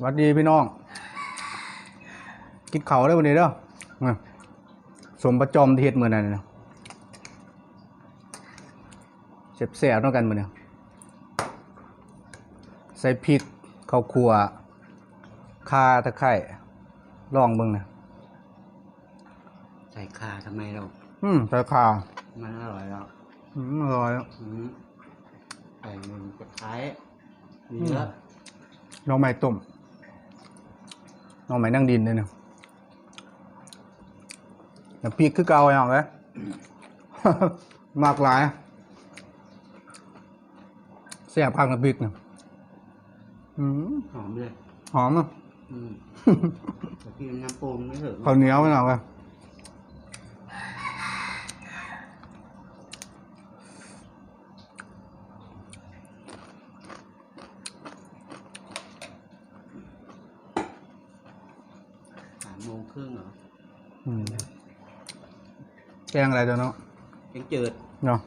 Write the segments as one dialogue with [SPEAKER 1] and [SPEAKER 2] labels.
[SPEAKER 1] สวัสดีพี่น้อง กินเขาวได้วันนี้เด้อมาสมประจอมที่เฮ็ดมือนั่นนะเจ็บแสบๆต้องกันมือเนี่ยใส่พริกข้าวคั่วข่าตะไคร้ลองเบิ่งนะ
[SPEAKER 2] ใส่คาทำไมเรา
[SPEAKER 1] อืมใส่ข่า
[SPEAKER 2] มันอร่อยแล้ว
[SPEAKER 1] อืมอร่อย
[SPEAKER 2] อืมใส่เงินกระไท้มีเยอะ
[SPEAKER 1] น้องไม้ต้ม น้องไม้นั่งดินเลยเนี่ยน้ำพริกคือเก่าอย่างเลยมากหลายแซ่บพักน้ำพริกเนี่ยอืม
[SPEAKER 2] หอมเลย
[SPEAKER 1] หอมอะ
[SPEAKER 2] อืมแต่พี่น้ำปรุงไม่ถึง
[SPEAKER 1] ข้าวเหนียวไปหน่อยเลย
[SPEAKER 2] สามโมงค รึ่งเหรอ
[SPEAKER 1] อืมแกงอะไรเดี๋ยวเนาะ
[SPEAKER 2] แกงจืด
[SPEAKER 1] เนาะ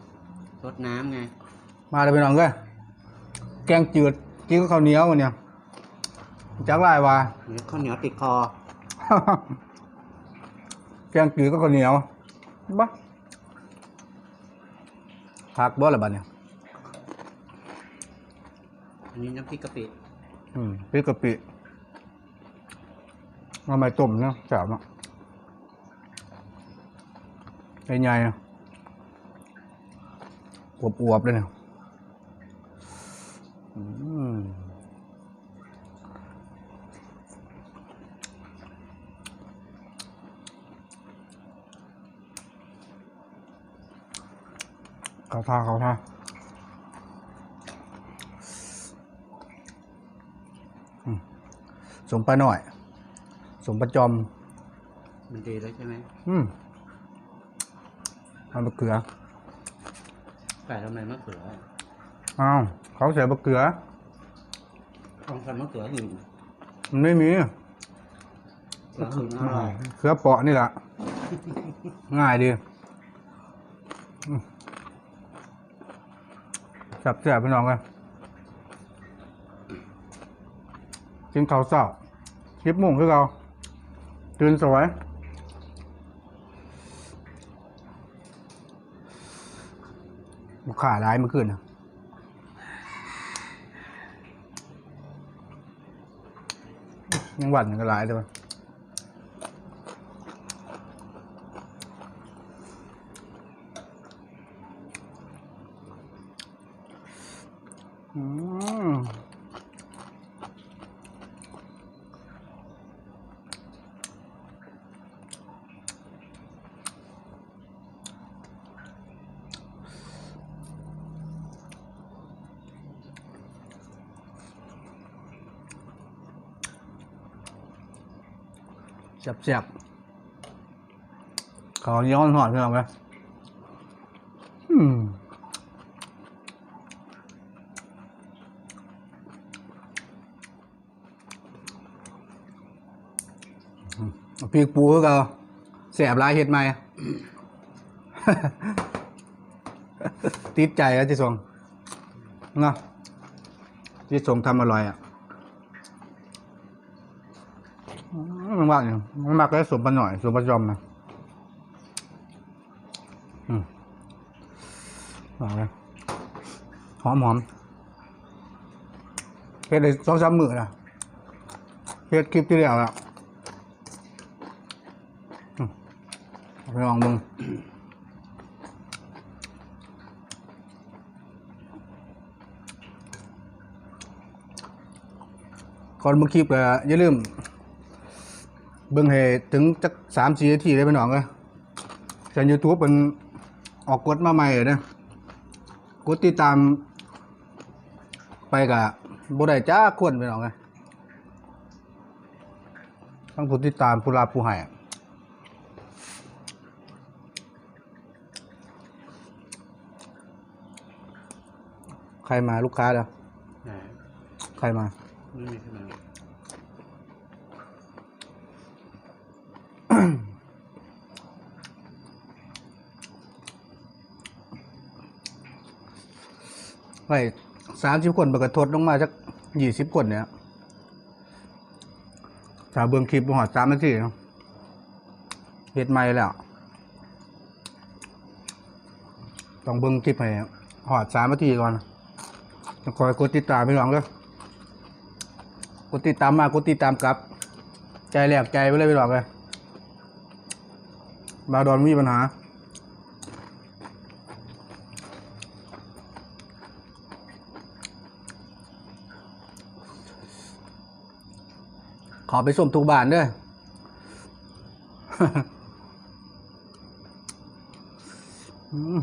[SPEAKER 2] รดน้ำไง
[SPEAKER 1] มาเลยไปหน่อยเลยแกงจืดกินกับข้าวเหนียววันเนี่ยจักไรวะ
[SPEAKER 2] เดี๋ยวข้าวเหนียวติดคอ
[SPEAKER 1] แกงจืดก็ข้าวเหนียวบ้าผักบ่ละบัดเนี่ย
[SPEAKER 2] อันนี้น้ำพริกกะปิ
[SPEAKER 1] อืมพริกกะปิ เอามาต้มเนาะแซ่บเนาะใหญ่ๆเนาะอวบๆเลยเนี่ยอืมเขาท่าเขาท่าอืมสมปหน่อย สมปลาจอม
[SPEAKER 2] มันดีแล้วใช่ไหม
[SPEAKER 1] อืมเอามะเขือ
[SPEAKER 2] ใส่ทำไมมะเขือ
[SPEAKER 1] อ้าวเขาใส่มะเขือ
[SPEAKER 2] ต้องใส่มะเขืออื่น
[SPEAKER 1] มันไม่มี
[SPEAKER 2] มะเขืออื่นอร่อย
[SPEAKER 1] เขือเปาะนี่แหละ ง่ายดีอืมจับแสบพี่น้องกันกินข้าวเศร้าคลิปมุ่งคือเรา ตื่นสวยขาร้ายเมื่อคืนน่ะยังหวั่นก็ร้ายเลย อืม เจ็บเจ็บขอย้อนหอดเพื่อนไหมอืมปีกปูก็เอาแสบหลายเห็ดไหมติดใจแล้วที่ส่งเนาะที่ส่งทำอร่อยอะอื มันมากอยู่มันมากแล้วสมปะหน่อยสมปะจอมนะอืมอกเลยหอมหอมเฮ็ดได้สองสามมือนะเฮ็ดคลิปที่แล้วแล้วไปลองมึงก่อนมึงคลิปก็อย่าลืม เบิ่งให้ถึงจักสามสี่นาทีได้ไปหน่องเลยจากยูทูบมันออกกฎมาใหม่เลยนะกดติดตาม ไปกับบ่ได้จ้าควรไปหน่องเลยต้องผู้ติดตามผู้รับผู้ให้ใครมาลูกค้าเด้อ
[SPEAKER 2] ไหน
[SPEAKER 1] ใครมา
[SPEAKER 2] ไม่มีใช่ไหม
[SPEAKER 1] ไว้สามสิบคนปกทดลงมาสักยี่สิบคนเนี่ยถ้าเบิ่งคลิปหอดสามนาทีเนาะเฮ็ดใหม่แล้ว ต้องเบิ่งคลิปให้หอดสามนาทีก่อนคอยกดติดตามพี่น้องเด้อกดติดตามมากดติดตามกลับ ใจแหลกใจไปเลยพี่น้องเลยบาดอนมีปัญหา ขอไปส่งทุกบ้านเด้ออืม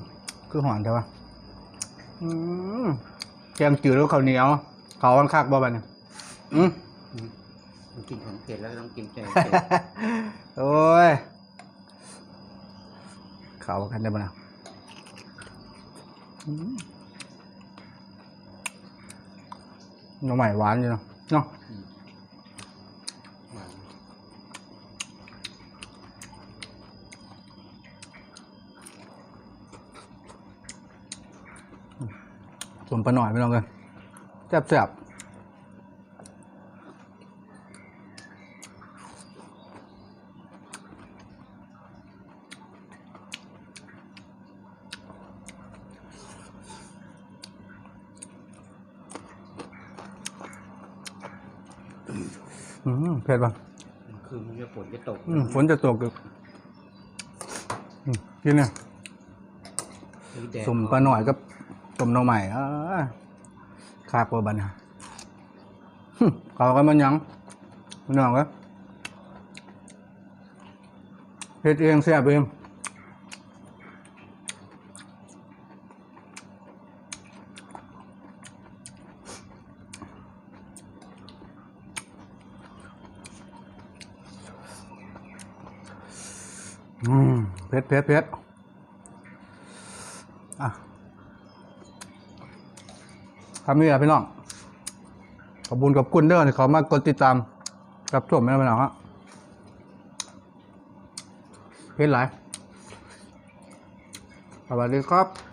[SPEAKER 1] คือหอนใช่ปะอืมแกงจืดแล้วข้าวเหนียวเขาวันคักบ่บันเนี่ยอืม
[SPEAKER 2] มันกินของเผ็ดแล้วก็ต้องกินแกงเผ็ด
[SPEAKER 1] โอ้ยเขากันได้ปะนะอืมน้องใหม่หวานอยู่เนาะเนาะ
[SPEAKER 2] หวาน
[SPEAKER 1] ส่วนปลาหน่อยไม่ต้องกันแซ่บ อืมเผ็ดป่ะ
[SPEAKER 2] คือมันจะฝนจะตก
[SPEAKER 1] อืมฝนจะตกอยู่อืมกินเนี่ย
[SPEAKER 2] มีแดด
[SPEAKER 1] สุ่มปลาหน่อยกับต้มหน่อใหม่อ่าคากว่าบัดนหึเขากันมันหยังพี่น้องก็เฮ็ดเองแซ่บเอง อืมเผ็ดเผ็ดเผ็ดอะคำนี้แหละพี่น้อง ขอบคุณกับคุณเด้อที่เขามากดติดตามรับชมไม่ได้ไปหนองฮะเผ็ดหลายสวัสดีครับ